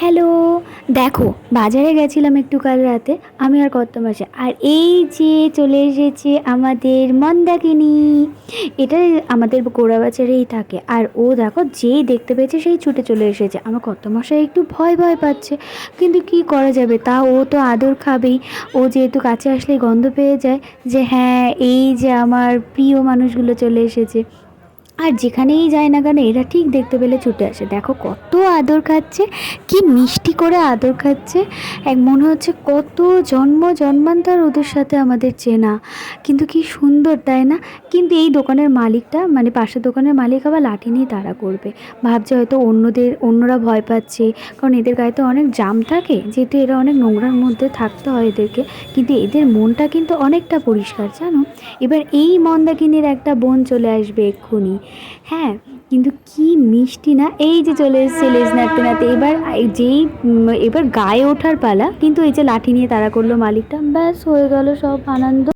Hello, দেখো, বাজারে গেছিলাম একটু কাল রাতে, আমি আর কত মাসে আর এই যে চলে এসেছে আমাদের মন্দাকিনী এটা আমাদের গোড়াবাজারেই থাকে। আর ও দেখো, যেই দেখতে পেয়েছে সেই ছুটে চলে এসেছে। আমার কত মশাই একটু ভয় ভয় পাচ্ছে, কিন্তু কি করা যাবে? তা ও তো আদর খাবেই। ও যেহেতু কাছে আসলেই গন্ধ পেয়ে যায় যে হ্যাঁ এই যে আমার প্রিয় মানুষগুলো চলে এসেছে। আর যেখানেই যায় না কেন, এরা ঠিক দেখতে পেলে ছুটে আসে। দেখো কত আদর খাচ্ছে, কি মিষ্টি করে আদর খাচ্ছে। এক মনে হচ্ছে কত জন্ম জন্মান্তর ওদের সাথে আমাদের চেনা। কিন্তু কি সুন্দর, তাই না? কিন্তু এই দোকানের মালিকটা মানে পাশের দোকানের মালিক আবার লাঠি নিয়ে তাড়া করবে। ভাবছে হয়তো অন্যদের, অন্যরা ভয় পাচ্ছে। কারণ এদের গায়ে তো অনেক জাম থাকে, যেহেতু এরা অনেক নোংরার মধ্যে থাকতে হয় এদেরকে। কিন্তু এদের মনটা কিন্তু অনেকটা পরিষ্কার, জানো? এবার এই মন্দাকিনীর একটা বোন চলে আসবে এক্ষুনি। হ্যাঁ কিন্তু কি মিষ্টি না? এই যে চলে এসছে লেজ নাড়তে নাড়তে। এবার যেই এবার গায়ে ওঠার পালা, কিন্তু এই যে লাঠি নিয়ে তাড়া করল মালিকটা, ব্যাস হয়ে গেল সব আনন্দ।